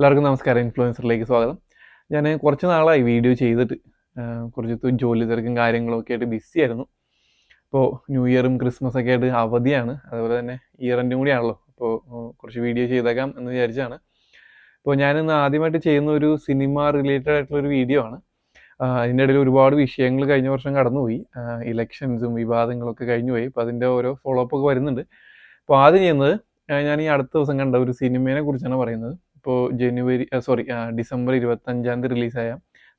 എല്ലാവർക്കും നമസ്കാരം ഇൻഫ്ലുവൻസറിലേക്ക് സ്വാഗതം. ഞാൻ കുറച്ച് നാളായി വീഡിയോ ചെയ്തിട്ട് കുറച്ച് ജോലി തിരക്കും കാര്യങ്ങളും ഒക്കെ ആയിട്ട് ബിസി ആയിരുന്നു. അപ്പോൾ ന്യൂ ഇയറും ക്രിസ്മസ് ഒക്കെ ആയിട്ട് അവധിയാണ്. അതുപോലെ തന്നെ ഇയർ എൻഡും കൂടിയാണല്ലോ. അപ്പോൾ കുറച്ച് വീഡിയോ ചെയ്തേക്കാം എന്ന് വിചാരിച്ചാണ്. അപ്പോൾ ഞാനിന്ന് ആദ്യമായിട്ട് ചെയ്യുന്ന ഒരു സിനിമ റിലേറ്റഡ് ആയിട്ടുള്ള ഒരു വീഡിയോ ആണ്. അതിന്റെ ഇടയിൽ ഒരുപാട് വിഷയങ്ങൾ കഴിഞ്ഞ വർഷം കടന്നുപോയി. ഇലക്ഷൻസും വിവാദങ്ങളൊക്കെ കഴിഞ്ഞുപോയി അപ്പോൾ അതിന്റെ ഓരോ ഫോളോ അപ്പ് ഒക്കെ വരുന്നുണ്ട്. അപ്പോൾ ആദ്യം ചെയ്യുന്നത് ഞാൻ ഈ അടുത്ത ദിവസം കണ്ട ഒരു സിനിമയെ കുറിച്ചാണ് പറയുന്നത്. ഇപ്പോൾ ജനുവരി സോറി ഡിസംബർ ഇരുപത്തഞ്ചാം തീയതി റിലീസായ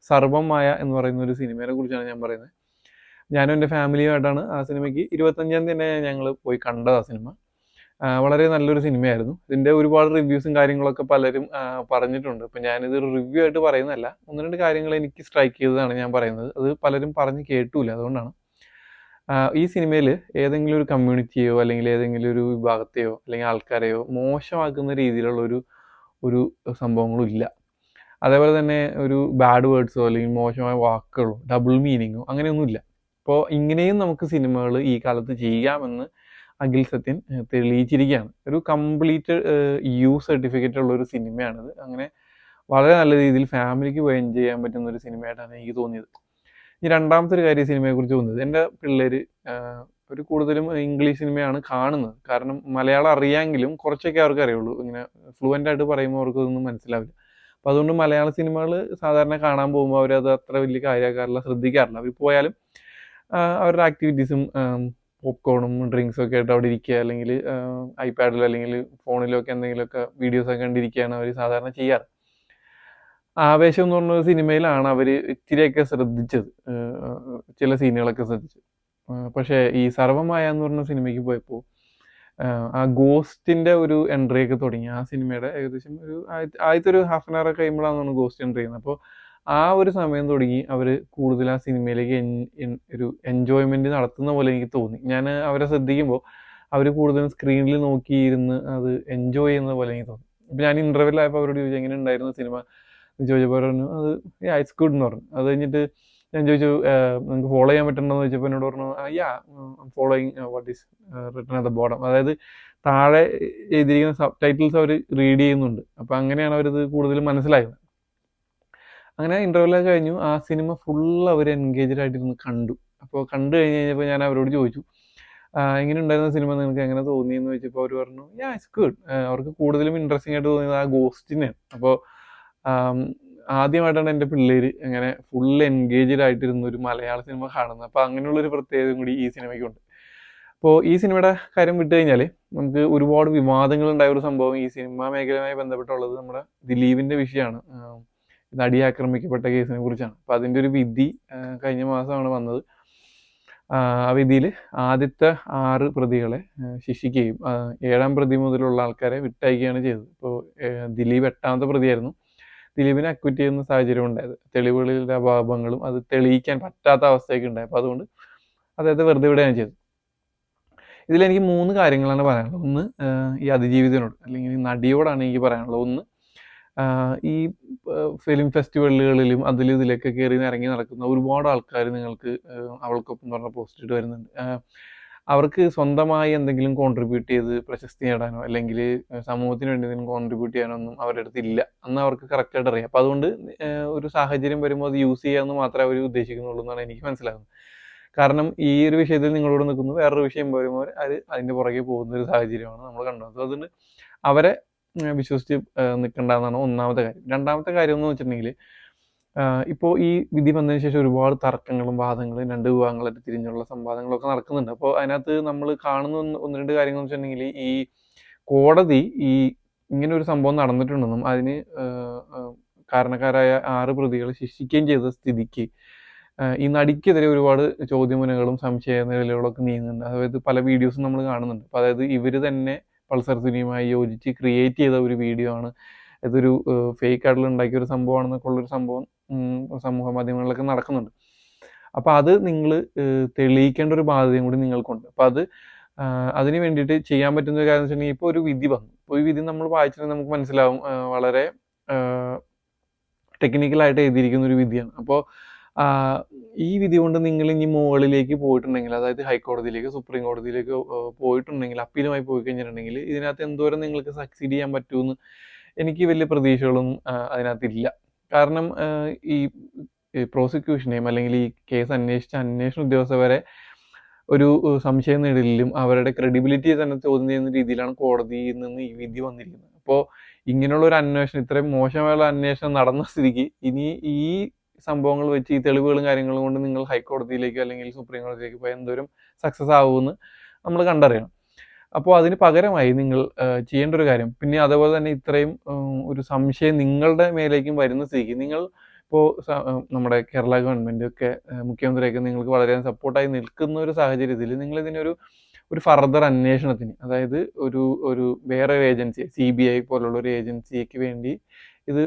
സർവമായ എന്ന് പറയുന്ന ഒരു സിനിമയെ കുറിച്ചാണ് ഞാൻ പറയുന്നത്. ഞാനും എന്റെ ഫാമിലിയുമായിട്ടാണ് ആ സിനിമയ്ക്ക് ഇരുപത്തഞ്ചാം തന്നെ ഞങ്ങൾ പോയി കണ്ടത് ആ സിനിമ. വളരെ നല്ലൊരു സിനിമയായിരുന്നു. ഇതിന്റെ ഒരുപാട് റിവ്യൂസും കാര്യങ്ങളൊക്കെ പലരും പറഞ്ഞിട്ടുണ്ട്. അപ്പം ഞാനിത് റിവ്യൂ ആയിട്ട് പറയുന്നതല്ല. ഒന്ന് രണ്ട് കാര്യങ്ങൾ എനിക്ക് സ്ട്രൈക്ക് ചെയ്തതാണ് ഞാൻ പറയുന്നത്. അത് പലരും പറഞ്ഞ് കേട്ടൂല അതുകൊണ്ടാണ്. ഈ സിനിമയിൽ ഏതെങ്കിലും ഒരു കമ്മ്യൂണിറ്റിയോ അല്ലെങ്കിൽ ഏതെങ്കിലും ഒരു വിഭാഗത്തെയോ അല്ലെങ്കിൽ ആൾക്കാരെയോ മോശമാക്കുന്ന രീതിയിലുള്ള ഒരു ഒരു സംഭവങ്ങളും ഇല്ല. അതേപോലെ തന്നെ ഒരു ബാഡ് വേർഡ്സോ അല്ലെങ്കിൽ മോശമായ വാക്കുകളോ ഡബിൾ മീനിങ്ങോ അങ്ങനെയൊന്നുമില്ല അപ്പോൾ ഇങ്ങനെയും നമുക്ക് സിനിമകൾ ഈ കാലത്ത് ചെയ്യാമെന്ന് അഖിൽ സത്യൻ തെളിയിച്ചിരിക്കുകയാണ്. ഒരു കംപ്ലീറ്റ് യു സർട്ടിഫിക്കറ്റ് ഉള്ള ഒരു സിനിമയാണിത്. അങ്ങനെ വളരെ നല്ല രീതിയിൽ ഫാമിലിക്ക് പോയി എൻജോയ് ചെയ്യാൻ പറ്റുന്ന ഒരു സിനിമയായിട്ടാണ് എനിക്ക് തോന്നിയത്. ഇനി രണ്ടാമത്തെ ഒരു കാര്യം സിനിമയെ സിനിമയെക്കുറിച്ച് തോന്നിയത്. എന്റെ പിള്ളേർ ഒരു കൂടുതലും ഇംഗ്ലീഷ് സിനിമയാണ് കാണുന്നത്. കാരണം മലയാളം അറിയാമെങ്കിലും കുറച്ചൊക്കെ അവർക്ക് അറിയുള്ളൂ. ഇങ്ങനെ ഫ്ലുവന്റ് ആയിട്ട് പറയുമ്പോൾ അവർക്ക് ഇതൊന്നും മനസ്സിലാവില്ല. അപ്പോൾ അതുകൊണ്ട് മലയാള സിനിമകൾ സാധാരണ കാണാൻ പോകുമ്പോൾ അവരത് അത്ര വലിയ കാര്യമാക്കാറില്ല ശ്രദ്ധിക്കാറില്ല. അവർ പോയാലും അവരുടെ ആക്ടിവിറ്റീസും പോപ്കോണും ഡ്രിങ്ക്സും ഒക്കെ ആയിട്ട് അവിടെ ഇരിക്കുക. അല്ലെങ്കിൽ ഐപാഡിലോ അല്ലെങ്കിൽ ഫോണിലോ ഒക്കെ എന്തെങ്കിലുമൊക്കെ വീഡിയോസൊക്കെ കണ്ടിരിക്കുകയാണ് അവർ സാധാരണ ചെയ്യാറ്. ആവേശം എന്ന് പറഞ്ഞ സിനിമയിലാണ് അവർ ഇത്തിരിയൊക്കെ ശ്രദ്ധിച്ചത്. ചില സീനുകളൊക്കെ ശ്രദ്ധിച്ചു പക്ഷേ ഈ സർവമായ എന്ന് പറഞ്ഞ സിനിമയ്ക്ക് പോയപ്പോൾ ആ ഗോസ്റ്റിന്റെ ഒരു എൻട്രി ഒക്കെ തുടങ്ങി. ആ സിനിമയുടെ ഏകദേശം ഒരു ആദ്യ- ആദ്യത്തെ ഒരു ഹാഫ് ആൻ അവർ ഒക്കെ കഴിയുമ്പോഴാണ് ഗോസ്റ്റ് എൻട്രി ചെയ്യുന്നത്. അപ്പോൾ ആ ഒരു സമയം തുടങ്ങി അവർ കൂടുതൽ ആ സിനിമയിലേക്ക് ഒരു എൻജോയ്മെന്റ് നടത്തുന്ന പോലെ എനിക്ക് തോന്നി. ഞാൻ അവരെ ശ്രദ്ധിക്കുമ്പോൾ അവർ കൂടുതലും സ്ക്രീനിൽ നോക്കിയിരുന്ന് അത് എൻജോയ് ചെയ്യുന്ന പോലെ എനിക്ക് തോന്നി. ഇപ്പം ഞാൻ ഇന്റർവ്യൂലായപ്പോൾ അവരോട് ചോദിച്ചു എങ്ങനെ ഉണ്ടായിരുന്നു സിനിമ ചോദിച്ചപ്പോൾ പറഞ്ഞു അത് ഇറ്റ്സ് ഗുഡ് എന്ന് പറഞ്ഞു. അത് കഴിഞ്ഞിട്ട് ഞാൻ ചോദിച്ചു നിങ്ങൾക്ക് ഫോളോ ചെയ്യാൻ പറ്റുന്നുണ്ടോ എന്ന് ചോദിച്ചപ്പോൾ എന്നോട് പറഞ്ഞു ya following what is return at the bottom അതായത് താഴെ എഴുതിയിരിക്കുന്ന സബ് ടൈറ്റിൽസ് അവർ റീഡ് ചെയ്യുന്നുണ്ട്. അപ്പോൾ അങ്ങനെയാണ് അവരിത് കൂടുതൽ മനസ്സിലായത്. അങ്ങനെ ഇന്റർവെല്ലൊക്കെ കഴിഞ്ഞു. ആ സിനിമ ഫുൾ അവർ എൻഗേജ്ഡ് ആയിട്ടിരുന്ന് കണ്ടു. അപ്പോൾ കണ്ടു കഴിഞ്ഞ് കഴിഞ്ഞപ്പോൾ ഞാൻ അവരോട് ചോദിച്ചു "ആ, എങ്ങനെ ഉണ്ടായിരുന്ന സിനിമ നിങ്ങൾക്ക് എങ്ങനെ തോന്നി എന്ന് ചോദിച്ചപ്പോൾ അവർ പറഞ്ഞു യാ ഇറ്റ്സ് ഗുഡ് അവർക്ക് കൂടുതലും ഇൻട്രസ്റ്റിംഗ് ആയിട്ട് തോന്നിയത് ആ ഗോസ്റ്റിനെയാണ് അപ്പോൾ ആദ്യമായിട്ടാണ് എന്റെ പിള്ളേര് അങ്ങനെ ഫുൾ എൻഗേജ്ഡ് ആയിട്ടിരുന്ന ഒരു മലയാള സിനിമ കാണുന്നത്. അപ്പോൾ അങ്ങനെയുള്ളൊരു പ്രത്യേകതയും കൂടി ഈ സിനിമയ്ക്കുണ്ട് അപ്പോൾ ഈ സിനിമയുടെ കാര്യം വിട്ട് കഴിഞ്ഞാൽ നമുക്ക് ഒരുപാട് വിവാദങ്ങൾ ഉണ്ടായ ഒരു സംഭവം ഈ സിനിമാ മേഖലയുമായി ബന്ധപ്പെട്ടുള്ളത് നമ്മുടെ ദിലീപിന്റെ വിഷയമാണ്. നടി ആക്രമിക്കപ്പെട്ട കേസിനെ കുറിച്ചാണ്. അപ്പോൾ അതിന്റെ ഒരു വിധി കഴിഞ്ഞ മാസമാണ് വന്നത്. ആ വിധിയിൽ ആദ്യത്തെ ആറ് പ്രതികളെ ശിക്ഷിക്കുകയും ഏഴാം പ്രതി മുതലുള്ള ആൾക്കാരെ വിട്ടയക്കുകയാണ് ചെയ്തത്. ഇപ്പോൾ ദിലീപ് എട്ടാമത്തെ പ്രതിയായിരുന്നു. ദിലീപിനെ അക്വിറ്റ് ചെയ്യുന്ന സാഹചര്യം ഉണ്ടായത്. തെളിവുകളിലെ അഭാവങ്ങളും അത് തെളിയിക്കാൻ പറ്റാത്ത അവസ്ഥയൊക്കെ ഉണ്ടായി അപ്പോൾ അതുകൊണ്ട് അദ്ദേഹത്തെ വെറുതെ വിടുകയാണ് ചെയ്തത്. ഇതിലെനിക്ക് മൂന്ന് കാര്യങ്ങളാണ് പറയാനുള്ളത്. ഒന്ന് ഈ അതിജീവിതനോട് അല്ലെങ്കിൽ നടിയോടാണ് എനിക്ക് പറയാനുള്ളത്. ഒന്ന് ഈ ഫിലിം ഫെസ്റ്റിവലുകളിലും അതിലും ഇതിലൊക്കെ കയറി ഇറങ്ങി നടക്കുന്ന ഒരുപാട് ആൾക്കാർ നിങ്ങൾക്ക് അവൾക്കൊപ്പം പറഞ്ഞ പോസ്റ്റ് ഇട്ട് വരുന്നുണ്ട്. അവർക്ക് സ്വന്തമായി എന്തെങ്കിലും കോൺട്രിബ്യൂട്ട് ചെയ്ത് പ്രശസ്തി നേടാനോ അല്ലെങ്കിൽ സമൂഹത്തിന് വേണ്ടി എന്തെങ്കിലും കോൺട്രിബ്യൂട്ട് ചെയ്യാനോ ഒന്നും അവരുടെ അടുത്ത് ഇല്ല അന്ന് അവർക്ക് കറക്റ്റായിട്ട് അറിയാം. അപ്പോൾ അതുകൊണ്ട് ഒരു സാഹചര്യം വരുമ്പോൾ അത് യൂസ് ചെയ്യാമെന്ന് മാത്രമേ അവർ ഉദ്ദേശിക്കുന്നുള്ളൂ എന്നാണ് എനിക്ക് മനസ്സിലാകുന്നത്. കാരണം ഈ ഒരു വിഷയത്തിൽ നിങ്ങളോട് നിൽക്കുന്നു വേറൊരു വിഷയം വരുമ്പോൾ അത് അതിന്റെ പുറകെ പോകുന്ന ഒരു സാഹചര്യമാണ് നമ്മൾ കണ്ടത്. അതുകൊണ്ട് അവരെ വിശ്വസിച്ച് നിൽക്കേണ്ടതെന്നാണ് ഒന്നാമത്തെ കാര്യം. രണ്ടാമത്തെ കാര്യം എന്ന് വെച്ചിട്ടുണ്ടെങ്കിൽ ഇപ്പോൾ ഈ വിധി വന്നതിന് ശേഷം ഒരുപാട് തർക്കങ്ങളും വാദങ്ങളും രണ്ട് വിഭാഗങ്ങളായിട്ട് തിരിഞ്ഞുള്ള സംവാദങ്ങളൊക്കെ നടക്കുന്നുണ്ട്. അപ്പോൾ അതിനകത്ത് നമ്മൾ കാണുന്ന ഒന്ന് രണ്ട് കാര്യങ്ങൾ എന്ന് വെച്ചിട്ടുണ്ടെങ്കിൽ ഈ കോടതി ഈ ഇങ്ങനെ ഒരു സംഭവം നടന്നിട്ടുണ്ടെന്നും അതിന് കാരണക്കാരായ ആറ് പ്രതികളെ ശിക്ഷിക്കുകയും ചെയ്ത സ്ഥിതിക്ക് ഈ നടിക്കെതിരെ ഒരുപാട് ചോദ്യമുനകളും സംശയ നിലകളൊക്കെ നീങ്ങുന്നുണ്ട്. അതായത് പല വീഡിയോസും നമ്മൾ കാണുന്നുണ്ട്. അപ്പോൾ അതായത് ഇവർ തന്നെ പൾസർ സിനിമയുമായി യോജിച്ച് ക്രിയേറ്റ് ചെയ്ത ഒരു വീഡിയോ ആണ്. ഇതൊരു ഫേക്ക് ആയിട്ടുള്ള ഉണ്ടാക്കിയ ഒരു സംഭവമാണെന്നൊക്കെ ഉള്ളൊരു സംഭവം സമൂഹ മാധ്യമങ്ങളിലൊക്കെ നടക്കുന്നുണ്ട്. അപ്പോൾ അത് നിങ്ങൾ തെളിയിക്കേണ്ട ഒരു ബാധ്യതയും കൂടി നിങ്ങൾക്കുണ്ട്. അപ്പോൾ അത് അതിന് വേണ്ടിയിട്ട് ചെയ്യാൻ പറ്റുന്ന ഒരു കാര്യം വെച്ചിട്ടുണ്ടെങ്കിൽ ഇപ്പോൾ ഒരു വിധി വന്നു. ഇപ്പോൾ ഈ വിധി നമ്മൾ വായിച്ചിട്ടുണ്ടെങ്കിൽ നമുക്ക് മനസ്സിലാവും വളരെ ടെക്നിക്കലായിട്ട് എഴുതിയിരിക്കുന്ന ഒരു വിധിയാണ്. അപ്പോൾ ഈ വിധി കൊണ്ട് നിങ്ങൾ ഇനി മുകളിലേക്ക് പോയിട്ടുണ്ടെങ്കിൽ അതായത് ഹൈക്കോടതിയിലേക്ക് സുപ്രീം കോടതിയിലേക്ക് പോയിട്ടുണ്ടെങ്കിൽ അപ്പീലുമായി പോയി കഴിഞ്ഞിട്ടുണ്ടെങ്കിൽ ഇതിനകത്ത് എന്തോരം നിങ്ങൾക്ക് സക്സീഡ് ചെയ്യാൻ പറ്റുമെന്ന് എനിക്ക് വലിയ പ്രതീക്ഷകളൊന്നും അതിനകത്തില്ല കാരണം ഈ പ്രോസിക്യൂഷനെയും അല്ലെങ്കിൽ ഈ കേസ് അന്വേഷിച്ച അന്വേഷണ ഉദ്യോഗസ്ഥ വരെ ഒരു സംശയം നേടലിലും അവരുടെ ക്രെഡിബിലിറ്റി തന്നെ ചോദ്യം ചെയ്യുന്ന രീതിയിലാണ് കോടതിയിൽ നിന്ന് ഈ വിധി വന്നിരിക്കുന്നത്. അപ്പോൾ ഇങ്ങനെയുള്ള ഒരു അന്വേഷണം ഇത്രയും മോശമായുള്ള അന്വേഷണം നടന്ന സ്ഥിതിക്ക് ഇനി ഈ സംഭവങ്ങൾ വെച്ച് ഈ തെളിവുകളും കാര്യങ്ങളും കൊണ്ട് നിങ്ങൾ ഹൈക്കോടതിയിലേക്കോ അല്ലെങ്കിൽ സുപ്രീം കോടതിയിലേക്ക് പോയാൽ എന്തോരം സക്സസ് ആവുമെന്ന് നമ്മൾ കണ്ടറിയണം. അപ്പോൾ അതിന് പകരമായി നിങ്ങൾ ചെയ്യേണ്ട ഒരു കാര്യം. പിന്നെ അതേപോലെ തന്നെ ഇത്രയും ഒരു സംശയം നിങ്ങളുടെ മേലേക്കും വരുന്ന സ്ഥിതിക്ക് നിങ്ങൾ ഇപ്പോൾ നമ്മുടെ കേരള ഗവൺമെന്റ് ഒക്കെ മുഖ്യമന്ത്രിയൊക്കെ നിങ്ങൾക്ക് വളരെ സപ്പോർട്ടായി നിൽക്കുന്ന ഒരു സാഹചര്യത്തിൽ നിങ്ങൾ ഇതിനൊരു ഒരു ഫർദർ അന്വേഷണത്തിന് അതായത് ഒരു ഒരു വേറെ ഒരു ഏജൻസി സി ബി ഐ പോലുള്ള ഒരു ഏജൻസിക്ക് വേണ്ടി ഇത്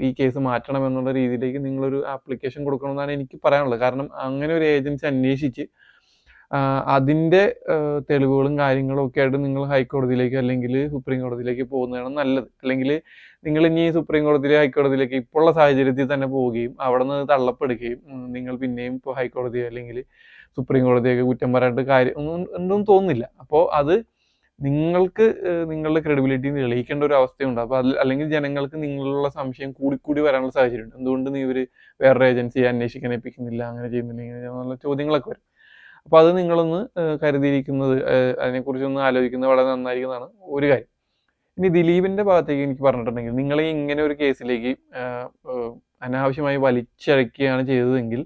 ഈ കേസ് മാറ്റണം എന്നുള്ള രീതിയിലേക്ക് നിങ്ങളൊരു ആപ്ലിക്കേഷൻ കൊടുക്കണമെന്നാണ് എനിക്ക് പറയാനുള്ളത്. കാരണം അങ്ങനെ ഒരു ഏജൻസി അന്വേഷിച്ച് അതിന്റെ തെളിവുകളും കാര്യങ്ങളും ഒക്കെ ആയിട്ട് നിങ്ങൾ ഹൈക്കോടതിയിലേക്ക് അല്ലെങ്കിൽ സുപ്രീം കോടതിയിലേക്ക് പോകുന്നതാണ് നല്ലത്. അല്ലെങ്കിൽ നിങ്ങൾ ഇനി സുപ്രീം കോടതിയിലെ ഹൈക്കോടതിയിലേക്ക് ഇപ്പോഴുള്ള സാഹചര്യത്തിൽ തന്നെ പോവുകയും അവിടെ നിന്ന് തള്ളപ്പെടുകയും നിങ്ങൾ പിന്നെയും ഇപ്പോൾ ഹൈക്കോടതി അല്ലെങ്കിൽ സുപ്രീം കോടതിയൊക്കെ കുറ്റം പറയാനായിട്ട് കാര്യം ഒന്നും തോന്നുന്നില്ല. അപ്പോൾ അത് നിങ്ങൾക്ക് നിങ്ങളുടെ ക്രെഡിബിലിറ്റി തെളിയിക്കേണ്ട ഒരു അവസ്ഥയുണ്ട്. അപ്പോൾ അതിൽ അല്ലെങ്കിൽ ജനങ്ങൾക്ക് നിങ്ങളുള്ള സംശയം കൂടിക്കൂടി വരാനുള്ള സാഹചര്യമുണ്ട്. എന്തുകൊണ്ട് നീ ഇവർ വേറൊരു ഏജൻസിയെ അന്വേഷിക്കാൻ ഏൽപ്പിക്കുന്നില്ല അങ്ങനെ ചെയ്യുന്നില്ല ഇങ്ങനെ ചെയ്യുന്നുള്ള ചോദ്യങ്ങളൊക്കെ വരും. അപ്പോൾ അത് നിങ്ങളൊന്ന് കരുതിയിരിക്കുന്നത് അതിനെക്കുറിച്ചൊന്ന് ആലോചിക്കുന്നത് വളരെ നന്നായിരിക്കുന്നതാണ് ഒരു കാര്യം. ഇനി ദിലീപിന്റെ ഭാഗത്തേക്ക് എനിക്ക് പറഞ്ഞിട്ടുണ്ടെങ്കിൽ നിങ്ങളെ ഇങ്ങനെ ഒരു കേസിലേക്ക് അനാവശ്യമായി വലിച്ചഴക്കുകയാണ് ചെയ്തതെങ്കിൽ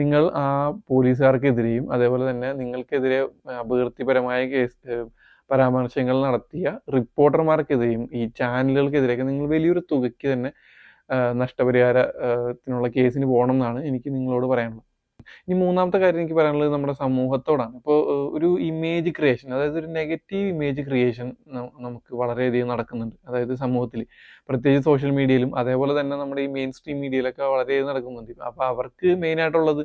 നിങ്ങൾ ആ പോലീസുകാർക്കെതിരെയും അതേപോലെ തന്നെ നിങ്ങൾക്കെതിരെ അപകീർത്തിപരമായ കേസ് പരാമർശങ്ങൾ നടത്തിയ റിപ്പോർട്ടർമാർക്കെതിരെയും ഈ ചാനലുകൾക്കെതിരെയൊക്കെ നിങ്ങൾ വലിയൊരു തുകയ്ക്ക് തന്നെ നഷ്ടപരിഹാരത്തിനുള്ള കേസിന് പോകണം എന്നാണ് എനിക്ക് നിങ്ങളോട് പറയാനുള്ളത്. ഇനി മൂന്നാമത്തെ കാര്യം എനിക്ക് പറയാനുള്ളത് നമ്മുടെ സമൂഹത്തോടാണ്. ഇപ്പോൾ ഒരു ഇമേജ് ക്രിയേഷൻ അതായത് ഒരു നെഗറ്റീവ് ഇമേജ് ക്രിയേഷൻ നമുക്ക് വളരെയധികം നടക്കുന്നുണ്ട്. അതായത് സമൂഹത്തിൽ. പ്രത്യേകിച്ച് സോഷ്യൽ മീഡിയയിലും അതേപോലെ തന്നെ നമ്മുടെ ഈ മെയിൻ സ്ട്രീം മീഡിയയിലൊക്കെ വളരെയധികം നടക്കുന്നുണ്ട്. അപ്പോൾ അവർക്ക് മെയിനായിട്ടുള്ളത്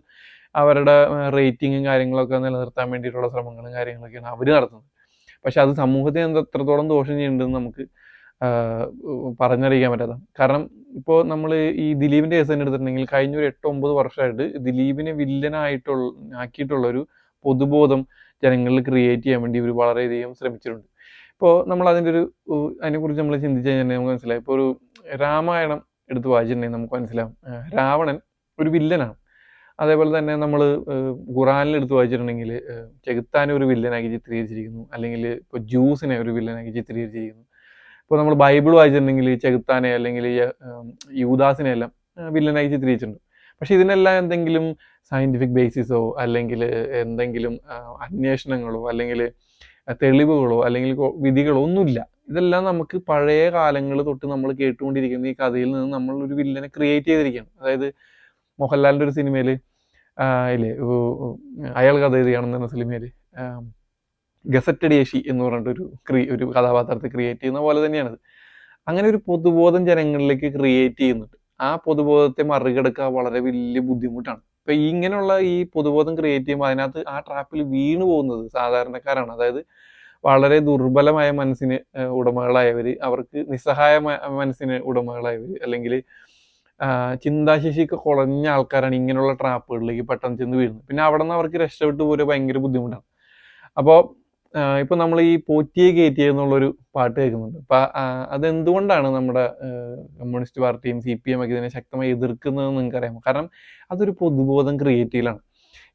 അവരുടെ റേറ്റിങ്ങും കാര്യങ്ങളൊക്കെ നിലനിർത്താൻ വേണ്ടിയിട്ടുള്ള ശ്രമങ്ങളും കാര്യങ്ങളൊക്കെയാണ് അവർ നടത്തുന്നത്. പക്ഷെ അത് സമൂഹത്തിന് എന്ത് എത്രത്തോളം ദോഷം ചെയ്യുന്നുണ്ടെന്ന് നമുക്ക് പറഞ്ഞറിയിക്കാൻ പറ്റാത്ത. കാരണം ഇപ്പോൾ നമ്മൾ ഈ ദിലീപിന്റെ കേസ് തന്നെ എടുത്തിട്ടുണ്ടെങ്കിൽ കഴിഞ്ഞ ഒരു എട്ട് ഒമ്പത് വർഷമായിട്ട് ദിലീപിനെ വില്ലനായിട്ടുള്ള ആക്കിയിട്ടുള്ള ഒരു പൊതുബോധം ജനങ്ങളിൽ ക്രിയേറ്റ് ചെയ്യാൻ വേണ്ടി ഇവർ വളരെയധികം ശ്രമിച്ചിട്ടുണ്ട്. ഇപ്പോൾ നമ്മൾ അതിന്റെ ഒരു അതിനെക്കുറിച്ച് നമ്മൾ ചിന്തിച്ചു കഴിഞ്ഞാൽ നമുക്ക് മനസ്സിലായി. ഇപ്പോൾ ഒരു രാമായണം എടുത്ത് വായിച്ചിട്ടുണ്ടെങ്കിൽ നമുക്ക് മനസ്സിലാവും. രാവണൻ ഒരു വില്ലനാണ്. അതേപോലെ തന്നെ നമ്മൾ ഖുറാനിൽ എടുത്ത് വായിച്ചിട്ടുണ്ടെങ്കിൽ ചെകുത്താനെ ഒരു വില്ലനാക്കി ചിത്രീകരിച്ചിരിക്കുന്നു. അല്ലെങ്കിൽ ഇപ്പോൾ ജ്യൂസിനെ ഒരു വില്ലനാക്കി ചിത്രീകരിച്ചിരിക്കുന്നു. ഇപ്പോൾ നമ്മൾ ബൈബിൾ വായിച്ചിട്ടുണ്ടെങ്കിൽ ചെകുത്താനെ അല്ലെങ്കിൽ യൂദാസിനെ എല്ലാം വില്ലനായി ചിത്രീകരിച്ചിട്ടുണ്ട്. പക്ഷെ ഇതിനെല്ലാം എന്തെങ്കിലും സയന്റിഫിക് ബേസിസോ അല്ലെങ്കിൽ എന്തെങ്കിലും അന്വേഷണങ്ങളോ അല്ലെങ്കിൽ തെളിവുകളോ അല്ലെങ്കിൽ വിധികളോ ഒന്നുമില്ല. ഇതെല്ലാം നമുക്ക് പഴയ കാലങ്ങൾ തൊട്ട് നമ്മൾ കേട്ടുകൊണ്ടിരിക്കുന്ന ഈ കഥയിൽ നിന്ന് നമ്മൾ ഒരു വില്ലനെ ക്രിയേറ്റ് ചെയ്തിരിക്കുകയാണ്. അതായത് മോഹൻലാലിന്റെ ഒരു സിനിമയിൽ ഇല്ലേ അയാൾ കഥ എഴുതിയാണെന്ന് പറഞ്ഞ സിനിമയിൽ ഗസറ്റഡ് യേശി എന്ന് പറഞ്ഞിട്ടൊരു ക്രീ ഒരു കഥാപാത്രത്തെ ക്രിയേറ്റ് ചെയ്യുന്ന പോലെ തന്നെയാണ് അങ്ങനെ ഒരു പൊതുബോധം ജനങ്ങളിലേക്ക് ക്രിയേറ്റ് ചെയ്യുന്നുണ്ട്. ആ പൊതുബോധത്തെ മറികടക്കുക വളരെ വലിയ ബുദ്ധിമുട്ടാണ്. ഇപ്പൊ ഇങ്ങനെയുള്ള ഈ പൊതുബോധം ക്രിയേറ്റ് ചെയ്യുമ്പോൾ അതിനകത്ത് ആ ട്രാപ്പിൽ വീണു പോകുന്നത് സാധാരണക്കാരാണ്. അതായത് വളരെ ദുർബലമായ മനസ്സിന് ഉടമകളായവര് അവർക്ക് നിസ്സഹായ മനസ്സിന് ഉടമകളായവര് അല്ലെങ്കിൽ ചിന്താശേഷിയൊക്കെ കുറഞ്ഞ ആൾക്കാരാണ് ഇങ്ങനെയുള്ള ട്രാപ്പുകളിലേക്ക് പെട്ടെന്ന് ചെന്ന് വീഴുന്നത്. പിന്നെ അവിടെ നിന്ന് അവർക്ക് രക്ഷപ്പെട്ടു പോരുക ഭയങ്കര ബുദ്ധിമുട്ടാണ്. അപ്പോൾ ഇപ്പൊ നമ്മൾ ഈ പോറ്റിയെ കയറ്റി എന്നുള്ളൊരു പാട്ട് കേൾക്കുന്നുണ്ട്. അപ്പൊ അതെന്തുകൊണ്ടാണ് നമ്മുടെ കമ്മ്യൂണിസ്റ്റ് പാർട്ടിയും സി പി എം ഒക്കെ ഇതിനെ ശക്തമായി എതിർക്കുന്നതെന്ന് നിങ്ങൾക്ക് അറിയാമോ കാരണം അതൊരു പൊതുബോധം ക്രിയേറ്റ് ചെയ്യലാണ്.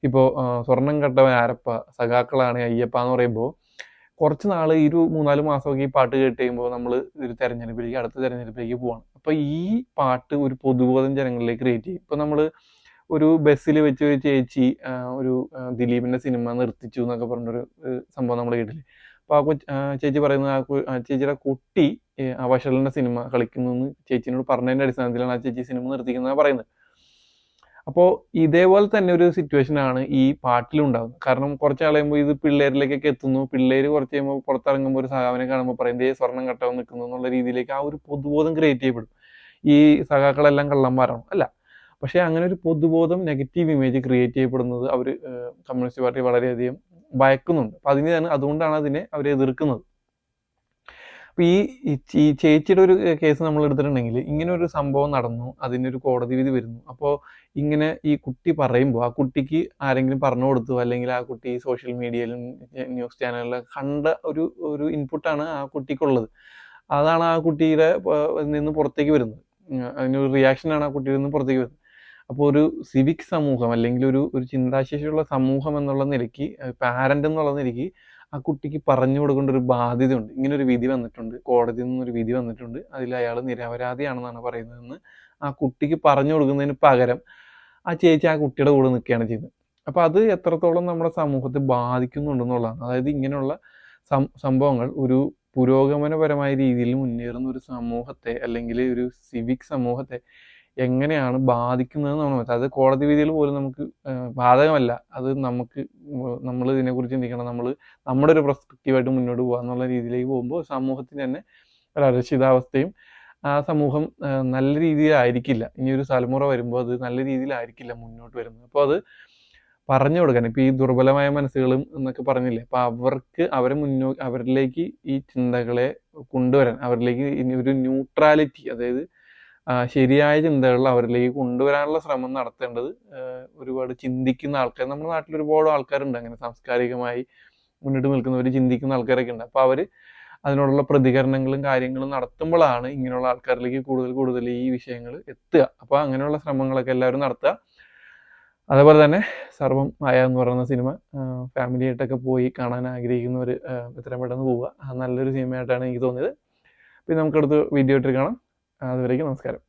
ഇപ്പോൾ സ്വർണം കട്ടവൻ ആരപ്പ സഖാക്കളാണ് അയ്യപ്പ എന്ന് പറയുമ്പോൾ കുറച്ച് നാൾ ഈ ഒരു മൂന്നാൽ മാസമൊക്കെ ഈ പാട്ട് കേട്ട് കഴിയുമ്പോൾ നമ്മൾ ഒരു തെരഞ്ഞെടുപ്പിലേക്ക് അടുത്ത തെരഞ്ഞെടുപ്പിലേക്ക് പോവാണ്. അപ്പൊ ഈ പാട്ട് ഒരു പൊതുബോധം ജനങ്ങളിലേക്ക് ക്രിയേറ്റ് ചെയ്യും. ഇപ്പൊ നമ്മൾ ഒരു ബസ്സിൽ വെച്ച് ഒരു ചേച്ചി ഒരു ദിലീപിന്റെ സിനിമ നിർത്തിച്ചു എന്നൊക്കെ പറഞ്ഞൊരു സംഭവം നമ്മൾ കേട്ടില്ലേ? അപ്പൊ ആ ചേച്ചി പറയുന്നത് ആ ചേച്ചിയുടെ കുട്ടി അവശലിന്റെ സിനിമ കളിക്കുന്നു എന്ന് ചേച്ചിനോട് പറഞ്ഞതിന്റെ അടിസ്ഥാനത്തിലാണ് ആ ചേച്ചി സിനിമ നിർത്തിക്കുന്നതാണ് പറയുന്നത്. അപ്പോൾ ഇതേപോലെ തന്നെ ഒരു സിറ്റുവേഷൻ ആണ് ഈ പാട്ടിലുണ്ടാകുന്നത് കാരണം കുറച്ച് കളയുമ്പോൾ ഇത് പിള്ളേരിലേക്കൊക്കെ എത്തുന്നു. പിള്ളേര് കുറച്ച് കഴിയുമ്പോൾ പുറത്തിറങ്ങുമ്പോൾ ഒരു സഹാവിനെ കാണുമ്പോൾ പറയും ദേ സ്വർണം കട്ടാൻ നിൽക്കുന്നു എന്നുള്ള രീതിയിലേക്ക് ആ ഒരു പൊതുബോധം ക്രിയേറ്റ് ചെയ്യപ്പെടും. ഈ സഖാക്കളെല്ലാം കള്ളന്മാരാണ്. അല്ല പക്ഷേ അങ്ങനെ ഒരു പൊതുബോധം നെഗറ്റീവ് ഇമേജ് ക്രിയേറ്റ് ചെയ്യപ്പെടുന്നത് അവർ കമ്മ്യൂണിസ്റ്റ് പാർട്ടി വളരെയധികം ഭയക്കുന്നുണ്ട്. അപ്പം തന്നെ അതുകൊണ്ടാണ് അതിനെ അവർ എതിർക്കുന്നത്. അപ്പോൾ ഈ ഈ ചേച്ചിയുടെ ഒരു കേസ് നമ്മൾ എടുത്തിട്ടുണ്ടെങ്കിൽ ഇങ്ങനെ ഒരു സംഭവം നടന്നു അതിനൊരു കോടതി വിധി വരുന്നു. അപ്പോൾ ഇങ്ങനെ ഈ കുട്ടി പറയുമ്പോൾ ആ കുട്ടിക്ക് ആരെങ്കിലും പറഞ്ഞു കൊടുത്തു അല്ലെങ്കിൽ ആ കുട്ടി സോഷ്യൽ മീഡിയയിലും ന്യൂസ് ചാനലിലും കണ്ട ഒരു ഒരു ഇൻപുട്ടാണ് ആ കുട്ടിക്കുള്ളത്. അതാണ് ആ കുട്ടിയുടെ നിന്ന് പുറത്തേക്ക് വരുന്നത്. അതിനൊരു റിയാക്ഷനാണ് ആ കുട്ടിയിൽ നിന്ന് പുറത്തേക്ക് വരുന്നത്. അപ്പോൾ ഒരു സിവിക് സമൂഹം അല്ലെങ്കിൽ ഒരു ഒരു ചിന്താശേഷിയുള്ള സമൂഹം എന്നുള്ള നിലയ്ക്ക് പാരന്റ് എന്നുള്ള നിലയ്ക്ക് ആ കുട്ടിക്ക് പറഞ്ഞു കൊടുക്കേണ്ട ഒരു ബാധ്യതയുണ്ട്. ഇങ്ങനെ ഒരു വിധി വന്നിട്ടുണ്ട്. കോടതിയിൽ നിന്നൊരു വിധി വന്നിട്ടുണ്ട്. അതിൽ അയാൾ നിരപരാധിയാണെന്നാണ് പറയുന്നതെന്ന് ആ കുട്ടിക്ക് പറഞ്ഞു കൊടുക്കുന്നതിന് പകരം ആ ചേച്ചി ആ കുട്ടിയുടെ കൂടെ നിൽക്കുകയാണ് ചെയ്യുന്നത് അപ്പോൾ അത് എത്രത്തോളം നമ്മുടെ സമൂഹത്തെ ബാധിക്കുന്നുണ്ടെന്നുള്ളതാണ്. അതായത് ഇങ്ങനെയുള്ള സംഭവങ്ങൾ ഒരു പുരോഗമനപരമായ രീതിയിൽ മുന്നേറുന്ന ഒരു സമൂഹത്തെ അല്ലെങ്കിൽ ഒരു സിവിക് സമൂഹത്തെ എങ്ങനെയാണ് ബാധിക്കുന്നത് നമ്മൾ അത് കോടതി വിധികൾ പോലും നമുക്ക് ബാധകമല്ല. അത് നമുക്ക് നമ്മൾ ഇതിനെക്കുറിച്ച് ചിന്തിക്കണം. നമ്മൾ നമ്മുടെ ഒരു പ്രസ്പെക്റ്റീവായിട്ട് മുന്നോട്ട് പോകുക എന്നുള്ള രീതിയിലേക്ക് പോകുമ്പോൾ സമൂഹത്തിന് തന്നെ ഒരു അരക്ഷിതാവസ്ഥയും ആ സമൂഹം നല്ല രീതിയിലായിരിക്കില്ല. ഇനി ഒരു തലമുറ വരുമ്പോൾ അത് നല്ല രീതിയിലായിരിക്കില്ല മുന്നോട്ട് വരുന്നത്. അപ്പോൾ അത് പറഞ്ഞു കൊടുക്കാൻ ഇപ്പോൾ ഈ ദുർബലമായ മനസ്സുകളും എന്നൊക്കെ പറഞ്ഞില്ലേ? അപ്പോൾ അവർക്ക് അവരെ മുന്നോ അവരിലേക്ക് ഈ ചിന്തകളെ കൊണ്ടുവരാൻ അവരിലേക്ക് ഇനി ഒരു ന്യൂട്രാലിറ്റി അതായത് ശരിയായ ചിന്തകൾ അവരിലേക്ക് കൊണ്ടുവരാനുള്ള ശ്രമം നടത്തേണ്ടത് ഒരുപാട് ചിന്തിക്കുന്ന ആൾക്കാർ നമ്മുടെ നാട്ടിൽ ഒരുപാട് ആൾക്കാരുണ്ട്. അങ്ങനെ സാംസ്കാരികമായി മുന്നിട്ട് നിൽക്കുന്നവർ ചിന്തിക്കുന്ന ആൾക്കാരൊക്കെ ഉണ്ട്. അപ്പോൾ അവർ അതിനോടുള്ള പ്രതികരണങ്ങളും കാര്യങ്ങളും നടത്തുമ്പോഴാണ് ഇങ്ങനെയുള്ള ആൾക്കാരിലേക്ക് കൂടുതൽ കൂടുതൽ ഈ വിഷയങ്ങൾ എത്തുക. അപ്പോൾ അങ്ങനെയുള്ള ശ്രമങ്ങളൊക്കെ എല്ലാവരും നടത്തുക. അതേപോലെ തന്നെ സർവം മായ എന്ന് പറയുന്ന സിനിമ ഫാമിലി ആയിട്ടൊക്കെ പോയി കാണാൻ ആഗ്രഹിക്കുന്നവർ എത്രയും പെട്ടെന്ന് പോവുക. നല്ലൊരു സിനിമയായിട്ടാണ് എനിക്ക് തോന്നിയത്. പിന്നെ നമുക്കടുത്ത് വീഡിയോ ഇട്ട് കാണാം. അതുവരേക്കും നമസ്കാരം.